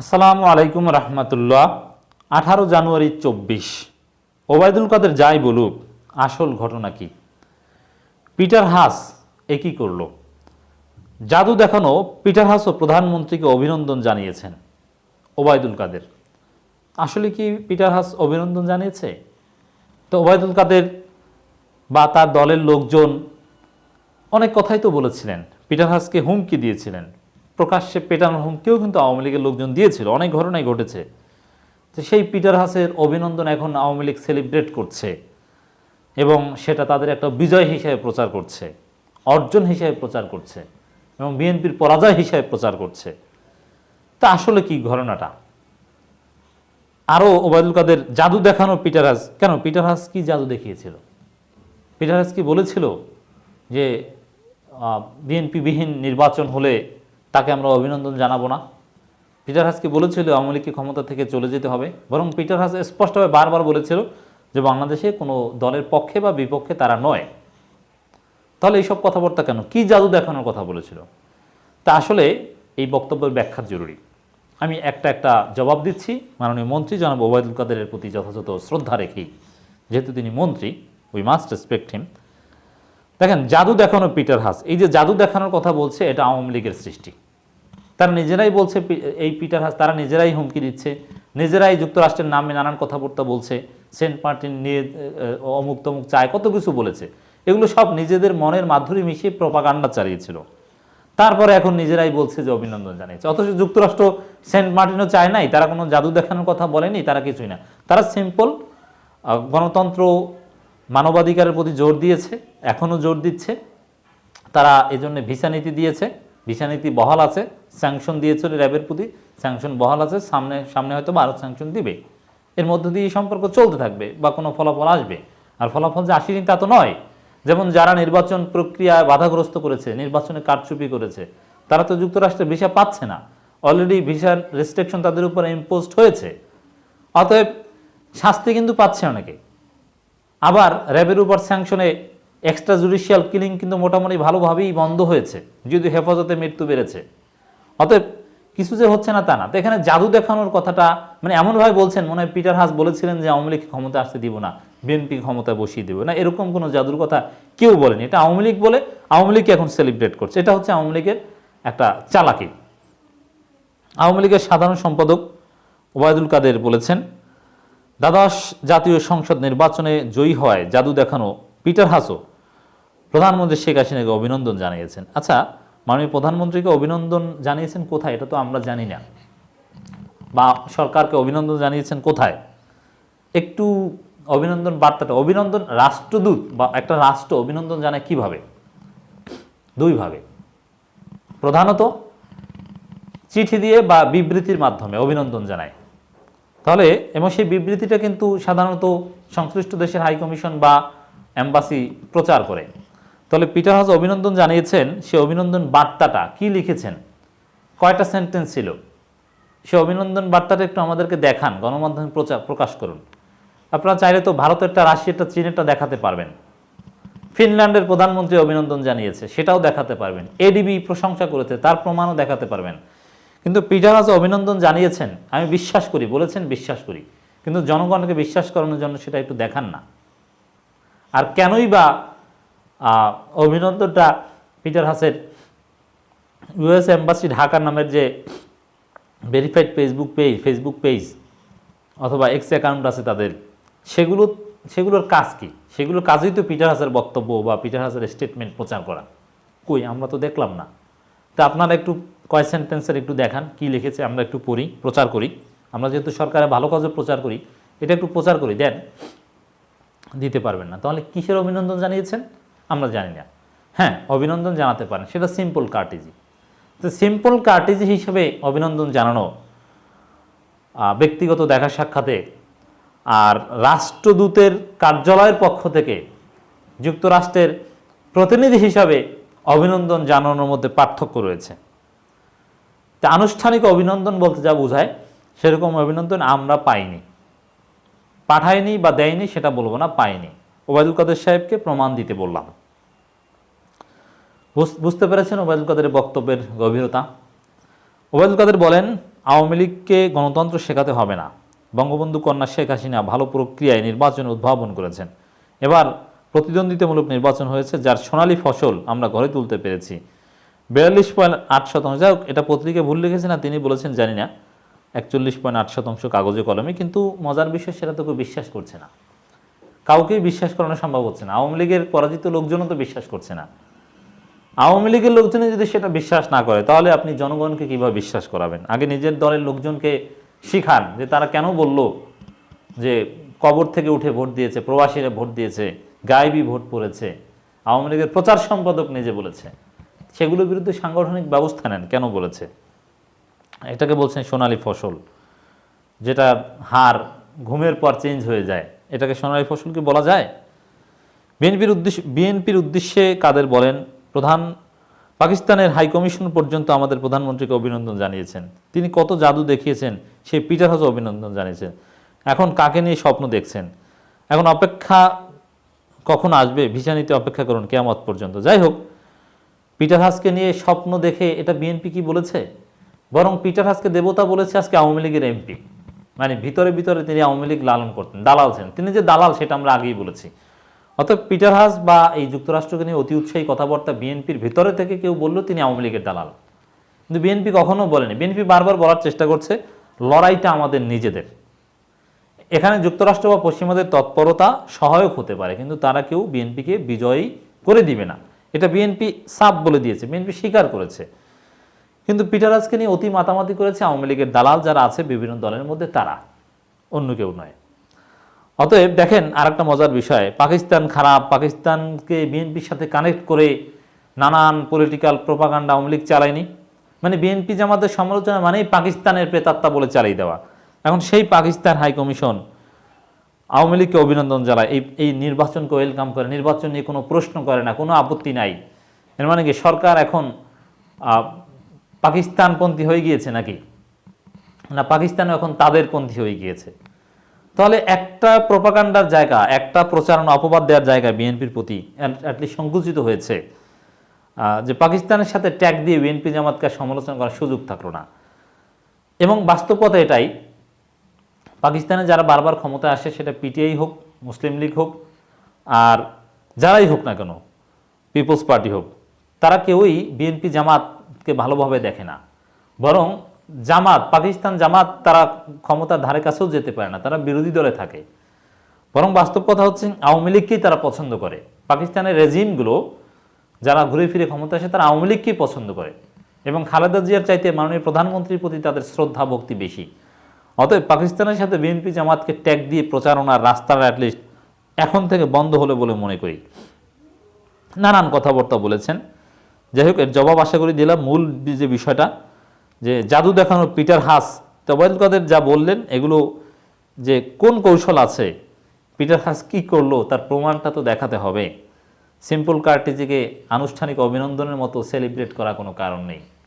আসসালামু আলাইকুম রহমতুল্লাহ, আঠারো জানুয়ারি চব্বিশ। ওবায়দুল কাদের যাই বলুক, আসল ঘটনা কি? পিটার হাস এ কি করল? জাদু দেখানো পিটার হাসও প্রধানমন্ত্রীকে অভিনন্দন জানিয়েছেন ওবায়দুল কাদের। আসলে কি পিটার হাস অভিনন্দন জানিয়েছে? তো ওবায়দুল কাদের বা তার দলের লোকজন অনেক কথাই তো বলেছিলেন, পিটার হাসকে হুমকি দিয়েছিলেন। প্রকাশ্যে পেটানোর হুমকিও কিন্তু আওয়ামী লীগের লোকজন দিয়েছিল। অনেক ঘটনাই ঘটেছে। তো সেই পিটার হাসের অভিনন্দন এখন আওয়ামী লীগ সেলিব্রেট করছে এবং সেটা তাদের একটা বিজয় হিসেবে প্রচার করছে, অর্জন হিসেবে প্রচার করছে এবং বিএনপির পরাজয় হিসেবে প্রচার করছে। তা আসলে কি ঘটনাটা? আরও ওবায়দুল কাদের জাদু দেখানো পিটার হাস, কেন পিটার হাস কি জাদু দেখিয়েছিল? পিটার হাস কি বলেছিল যে বিএনপি বিহীন নির্বাচন হলে তাকে আমরা অভিনন্দন জানাব না। পিটার হাসকে বলেছিল, আওয়ামী লীগকে ক্ষমতা থেকে চলে যেতে হবে। বরং পিটার হাস স্পষ্টভাবে বারবার বলেছিল যে, বাংলাদেশে কোনো দলের পক্ষে বা বিপক্ষে তারা নয়। তাহলে এইসব কথাবার্তা কেন? কি জাদু দেখানোর কথা বলেছিল? তা আসলে এই বক্তব্যের ব্যাখ্যা জরুরি। আমি একটা একটা জবাব দিচ্ছি। মাননীয় মন্ত্রী জনাব ওবায়দুল কাদেরের প্রতি যথাযথ শ্রদ্ধা রেখেই। যেহেতু তিনি মন্ত্রী উই মাস্ট রেসপেক্ট হিম দেখেন, জাদু দেখানো পিটার হাস। এই যে জাদু দেখানোর কথা বলছে, এটা আওয়ামী লীগের সৃষ্টি। তারা নিজেরাই বলছে এই পিটার হাস, তারা নিজেরাই হুমকি দিচ্ছে, নিজেরাই যুক্তরাষ্ট্রের নামে নানান কথাবার্তা বলছে, সেন্ট মার্টিন নিয়ে অমুক তমুক চায়, কত কিছু বলেছে। এগুলো সব নিজেদের মনের মাধুরী মিশিয়ে প্রপাগান্ডা চালিয়েছিল। তারপরে এখন নিজেরাই বলছে যে অভিনন্দন জানিয়েছে। অথচ যুক্তরাষ্ট্র সেন্ট মার্টিনও চায় নাই, তারা কোনো জাদু দেখানোর কথা বলেনি, তারা কিছুই না। তারা সিম্পল গণতন্ত্র মানবাধিকারের প্রতি জোর দিয়েছে এখনও জোর দিচ্ছে। তারা এজন্য ভিসা নীতি দিয়েছে, ভিসা নীতি বহাল আছে স্যাংশন দিয়েছিল র্যাবের প্রতি স্যাংশন বহাল আছে, সামনে সামনে হয়তো ভারত স্যাংশন দিবে। এর মধ্য দিয়ে এই সম্পর্ক চলতে থাকবে বা কোনো ফলাফল আসবে। আর ফলাফল যে আসেনি তা তো নয়। যেমন যারা নির্বাচন প্রক্রিয়ায় বাধাগ্রস্ত করেছে, নির্বাচনে কারচুপি করেছে, তারা তো যুক্তরাষ্ট্রের ভিসা পাচ্ছে না। অলরেডি ভিসার রেস্ট্রিকশন তাদের উপর ইম্পোজড হয়েছে। অতএব শাস্তি কিন্তু পাচ্ছে অনেকে। আবার র্যাবের উপর স্যাংশনে এক্সট্রা জুডিশিয়াল কিলিং কিন্তু মোটামুটি ভালোভাবেই বন্ধ হয়েছে যদি হেফাজতে মৃত্যু বেড়েছে। অতএব কিছু যে হচ্ছে না তা না। তো এখানে জাদু দেখানোর কথাটা মানে এমনভাবে বলছেন, মনে হয় পিটার হাস বলেছিলেন যে আওয়ামী লীগ ক্ষমতা আসতে দিব না, বিএনপি ক্ষমতায় বসিয়ে দেবে না, এরকম কোনো জাদুর কথা কেউ বলেনি। এটা আওয়ামী লীগ বলে আওয়ামী লীগ এখন সেলিব্রেট করছে। এটা হচ্ছে আওয়ামী লীগের একটা চালাকি। আওয়ামী লীগের সাধারণ সম্পাদক ওবায়দুল কাদের বলেছেন দ্বাদশ জাতীয় সংসদ নির্বাচনে জয়ী হয় জাদু দেখানো পিটার হাসো। প্রধানমন্ত্রী শেখ হাসিনাকে অভিনন্দন জানিয়েছেন। আচ্ছা মাননীয় প্রধানমন্ত্রীকে অভিনন্দন জানিয়েছেন কোথায়? এটা তো আমরা জানি না। বা সরকারকে অভিনন্দন জানিয়েছেন কোথায়? একটু অভিনন্দন বার্তাটা, অভিনন্দন রাষ্ট্রদূত বা একটা রাষ্ট্র অভিনন্দন জানায় কীভাবে? দুইভাবে। প্রধানত চিঠি দিয়ে বা বিবৃতির মাধ্যমে অভিনন্দন জানায়। তাহলে এবং সেই বিবৃতিটা কিন্তু সাধারণত সংশ্লিষ্ট দেশের হাই কমিশন বা অ্যাম্বাসি প্রচার করে। তাহলে পিটার হাউস অভিনন্দন জানিয়েছেন, সে অভিনন্দন বার্তাটা কি লিখেছেন? কয়টা সেন্টেন্স ছিল? সে অভিনন্দন বার্তাটা একটু আমাদেরকে দেখান, গণমাধ্যমে প্রচার প্রকাশ করুন। আপনারা চাইলে তো ভারতেরটা রাশিয়ারটা চীনেরটা দেখাতে পারবেন। ফিনল্যান্ডের প্রধানমন্ত্রী অভিনন্দন জানিয়েছে, সেটাও দেখাতে পারবেন। এডিবি প্রশংসা করেছে, তার প্রমাণও দেখাতে পারবেন। কিন্তু পিটার হাস অভিনন্দন জানিয়েছেন, আমি বিশ্বাস করি, বলেছেন বিশ্বাস করি, কিন্তু জনগণকে বিশ্বাস করানোর জন্য সেটা একটু দেখান না। আর কেনই বা অভিনন্দনটা পিটার হাসের ইউএস এম্বাসি ঢাকা নামের যে verified Facebook page Facebook page অথবা এক্স অ্যাকাউন্ট আছে তাদের, সেগুলো, সেগুলোর কাজ কি? সেগুলোর কাজই তো পিটার হাসের বক্তব্য বা পিটার হাসের স্টেটমেন্ট প্রচার করা। কই, আমরা তো দেখলাম না। তা আপনারা একটু কয় সেন্টেন্সের একটু দেখান, কি লিখেছে, আমরা একটু পড়ি, প্রচার করি। আমরা যেহেতু সরকারের ভালো কাজে প্রচার করি, এটা একটু প্রচার করি, দেন দিতে পারবেন না। তাহলে কিসের অভিনন্দন জানিয়েছেন? আমরা জানি না। হ্যাঁ অভিনন্দন জানাতে পারেন। সেটা সিম্পল কার্টিজি তো সিম্পল কার্টিজি হিসেবে অভিনন্দন জানানো ব্যক্তিগত দেখা সাক্ষাতে আর রাষ্ট্রদূতের কার্যালয়ের পক্ষ থেকে যুক্তরাষ্ট্রের প্রতিনিধি হিসাবে অভিনন্দন জানানোর মধ্যে পার্থক্য রয়েছে। তা আনুষ্ঠানিক অভিনন্দন বলতে যা বোঝায়, সেরকম অভিনন্দন আমরা পাইনি। পাঠায়নি বা দেয়নি সেটা বলব না, পাইনি। ওবায়দুল কাদের সাহেবকে প্রমাণ দিতে বললাম। বুঝতে পেরেছেন ওবায়দুল কাদের বক্তব্যের গভীরতা? ওবায়দুল কাদের বলেন, আওয়ামী লীগকে গণতন্ত্র শেখাতে হবে না। বঙ্গবন্ধু কন্যা শেখ হাসিনা ভালো প্রক্রিয়ায় নির্বাচন উদ্ভাবন করেছেন। এবার প্রতিদ্বন্দ্বিতামূলক নির্বাচন হয়েছে, যার সোনালী ফসল আমরা ঘরে তুলতে পেরেছি। বিয়াল্লিশ পয়েন্ট আট শতাংশ। যাই এটা পত্রিকায় ভুল লিখেছে না, তিনি বলেছেন, জানি না। একচল্লিশ পয়েন্ট আট শতাংশ কাগজে কলমে, কিন্তু মজার বিষয়, সেটা তো কেউ বিশ্বাস করছে না। কাউকেই বিশ্বাস করানো সম্ভব হচ্ছে না। আওয়ামী লীগের পরাজিত লোকজনও তো বিশ্বাস করছে না। আওয়ামী লীগের লোকজনে যদি সেটা বিশ্বাস না করে, তাহলে আপনি জনগণকে কীভাবে বিশ্বাস করাবেন? আগে নিজের দলের লোকজনকে শিখান যে তারা কেন বলল যে কবর থেকে উঠে ভোট দিয়েছে, প্রবাসীরা ভোট দিয়েছে। গায়েবী ভোট পড়েছে, আওয়ামী লীগের প্রচার সম্পাদক নিজে বলেছে। সেগুলোর বিরুদ্ধে সাংগঠনিক ব্যবস্থা নেন, কেন বলেছে? এটাকে বলছেন সোনালী ফসল, যেটা হার ঘুমের পর চেঞ্জ হয়ে যায়। এটাকে সোনালী ফসল কি বলা যায়? বিএনপির উদ্দেশ্য, বিএনপির উদ্দেশ্যে কাদের বলেন? প্রধান পাকিস্তানের হাইকমিশন পর্যন্ত আমাদের প্রধানমন্ত্রীকে অভিনন্দন জানিয়েছেন। তিনি কত জাদু দেখিয়েছেন, সেই পিটার হাউসে অভিনন্দন জানিয়েছেন। এখন কাকে নিয়ে স্বপ্ন দেখছেন? এখন অপেক্ষা কখন আসবে? ভিসা নিতে অপেক্ষা করুন, কেয়ামত পর্যন্ত। যাই হোক, পিটার হাসকে নিয়ে স্বপ্ন দেখে এটা বিএনপি কি বলেছে? বরং পিটার হাসকে দেবতা বলেছে আজকে আওয়ামী লীগের এমপি। মানে ভিতরে ভিতরে তিনি আওয়ামী লীগ লালন করতেন, দালাল ছিলেন। তিনি যে দালাল, সেটা আমরা আগেই বলেছি। অর্থাৎ পিটার হাস বা এই যুক্তরাষ্ট্রকে নিয়ে অতি উৎসাহী কথাবার্তা বিএনপির ভিতরে থেকে কেউ বলল তিনি আওয়ামী লীগের দালাল। কিন্তু বিএনপি কখনো বলেনি। বিএনপি বারবার বলার চেষ্টা করছে, লড়াইটা আমাদের নিজেদের। এখানে যুক্তরাষ্ট্র বা পশ্চিমাদের তৎপরতা সহায়ক হতে পারে, কিন্তু তারা কেউ বিএনপিকে বিজয়ী করে দিবে না। এটা বিএনপি সাপ বলে দিয়েছে, বিএনপি স্বীকার করেছে। কিন্তু পিটারাজকে নিয়ে অতি মাতামাতি করেছে আওয়ামী লীগের দালাল, যারা আছে বিভিন্ন দলের মধ্যে, তারা। অন্য কেউ নয়। অতএব দেখেন আরেকটা মজার বিষয়, পাকিস্তান খারাপ, পাকিস্তানকে বিএনপির সাথে কানেক্ট করে নানান পলিটিক্যাল প্রপাগান্ডা আওয়ামী লীগ চালায়নি। মানে বিএনপি জামাতের সমালোচনা মানেই পাকিস্তানের প্রেতাত্মা বলে চালিয়ে দেওয়া। এখন সেই পাকিস্তান হাই কমিশন আওয়ামী লীগকে অভিনন্দন জানায়। এই এই নির্বাচনকে ওয়েলকাম করে। নির্বাচন নিয়ে কোনো প্রশ্ন করে না, কোনো আপত্তি নাই। এর মানে কি, সরকার এখন পাকিস্তানপন্থী হয়ে গিয়েছে নাকি? না, পাকিস্তানও এখন তাদের পন্থী হয়ে গিয়েছে। তাহলে একটা প্রপাগান্ডার জায়গা, একটা প্রচারণা, অপবাদ দেওয়ার জায়গা বিএনপির প্রতি অ্যাটলিস্ট সংকুচিত হয়েছে। যে পাকিস্তানের সাথে ট্যাগ দিয়ে বিএনপি জামাতকে সমালোচনা করার সুযোগ থাকল না। এবং বাস্তবতা এটাই পাকিস্তানে যারা বারবার ক্ষমতায় আসে, সেটা পিটিআই হোক, মুসলিম লীগ হোক, আর যারাই হোক না কেন, পিপলস পার্টি হোক, তারা কেউই বিএনপি জামাতকে ভালোভাবে দেখে না। বরং জামাত, পাকিস্তান জামাত তারা ক্ষমতার ধারে কাছেও যেতে পারে না, তারা বিরোধী দলে থাকে। বরং বাস্তব কথা হচ্ছে, আওয়ামী লীগকেই তারা পছন্দ করে। পাকিস্তানের রেজিমগুলো, যারা ঘুরে ফিরে ক্ষমতা আসে, তারা আওয়ামী লীগকেই পছন্দ করে। এবং খালেদা জিয়ার চাইতে মাননীয় প্রধানমন্ত্রীর প্রতি তাদের শ্রদ্ধা, ভক্তি বেশি। অতএব পাকিস্তানের সাথে বিএনপি জামাতকে ট্যাগ দিয়ে প্রচারণার রাস্তাটা অ্যাটলিস্ট এখন থেকে বন্ধ হলে বলে মনে করি। নানান কথাবার্তা বলেছেন। যাই হোক, এর জবাব আশা করি দিলাম। মূল যে বিষয়টা, যে জাদু দেখানোর পিটার হাস তবায়ল কাদের যা বললেন, এগুলো যে কোন কৌশল আছে, পিটার হাস কি করল, তার প্রমাণটা তো দেখাতে হবে। সিম্পল কার্টিজিকে আনুষ্ঠানিক অভিনন্দনের মতো সেলিব্রেট করা কোনো কারণ নেই।